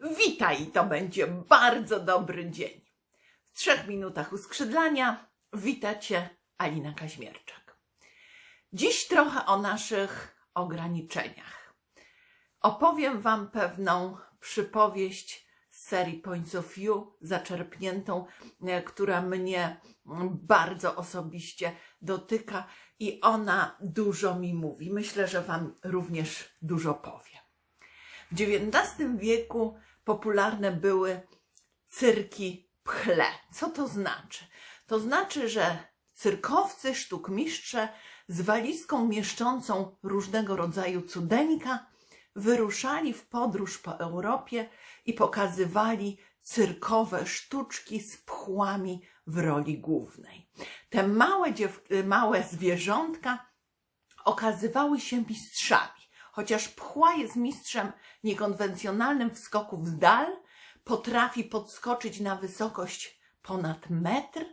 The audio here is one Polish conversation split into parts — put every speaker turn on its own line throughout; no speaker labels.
Witaj, to będzie bardzo dobry dzień. W trzech minutach uskrzydlania wita Cię Alina Kaźmierczak. Dziś trochę o naszych ograniczeniach. Opowiem Wam pewną przypowieść z serii Points of View, zaczerpniętą, e, która mnie bardzo osobiście dotyka i ona dużo mi mówi. Myślę, że Wam również dużo powie. W XIX wieku popularne były cyrki pchle. Co to znaczy? To znaczy, że cyrkowcy, sztukmistrze z walizką mieszczącą różnego rodzaju cudeńka wyruszali w podróż po Europie i pokazywali cyrkowe sztuczki z pchłami w roli głównej. Te małe, małe zwierzątka okazywały się mistrzami. Chociaż pchła jest mistrzem niekonwencjonalnym w skoku w dal, potrafi podskoczyć na wysokość ponad metr,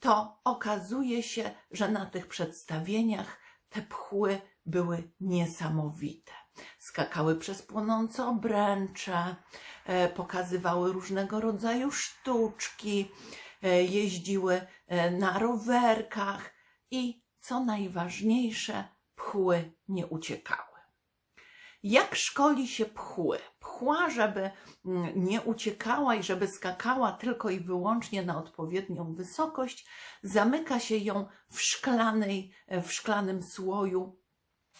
to okazuje się, że na tych przedstawieniach te pchły były niesamowite. Skakały przez płonące obręcze, e, pokazywały różnego rodzaju sztuczki, e, jeździły e, na rowerkach i co najważniejsze, pchły nie uciekały. Jak szkoli się pchły? Pchła, żeby mm, nie uciekała i żeby skakała tylko i wyłącznie na odpowiednią wysokość, zamyka się ją w, szklanej, w szklanym słoju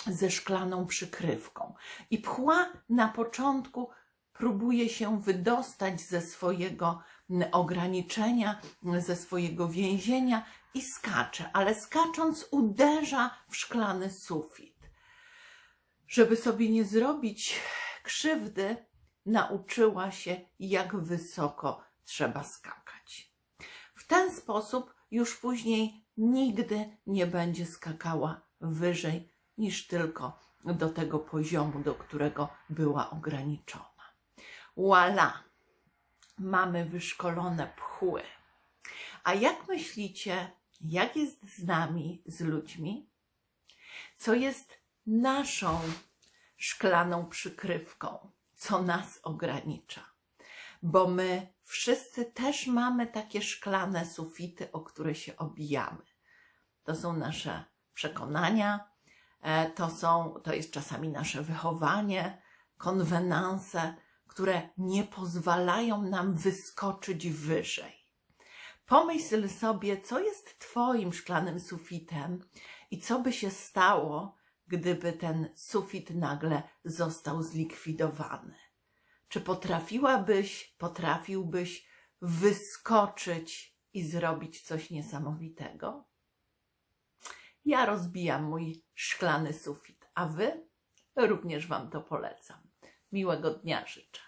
ze szklaną przykrywką. I pchła na początku próbuje się wydostać ze swojego mm, ograniczenia, mm, ze swojego więzienia i skacze, ale skacząc uderza w szklany sufit żeby sobie nie zrobić krzywdy, nauczyła się, jak wysoko trzeba skakać. W ten sposób już później nigdy nie będzie skakała wyżej niż tylko do tego poziomu, do którego była ograniczona. Voila! Mamy wyszkolone pchły. A jak myślicie, jak jest z nami, z ludźmi? Co jest naszą szklaną przykrywką, co nas ogranicza. Bo my wszyscy też mamy takie szklane sufity, o które się obijamy. To są nasze przekonania, e, to, są, to jest czasami nasze wychowanie, konwenanse, które nie pozwalają nam wyskoczyć wyżej. Pomyśl sobie, co jest Twoim szklanym sufitem i co by się stało, gdyby ten sufit nagle został zlikwidowany? Czy potrafiłabyś, potrafiłbyś wyskoczyć i zrobić coś niesamowitego? Ja rozbijam mój szklany sufit, a wy również Wam to polecam. Miłego dnia życzę.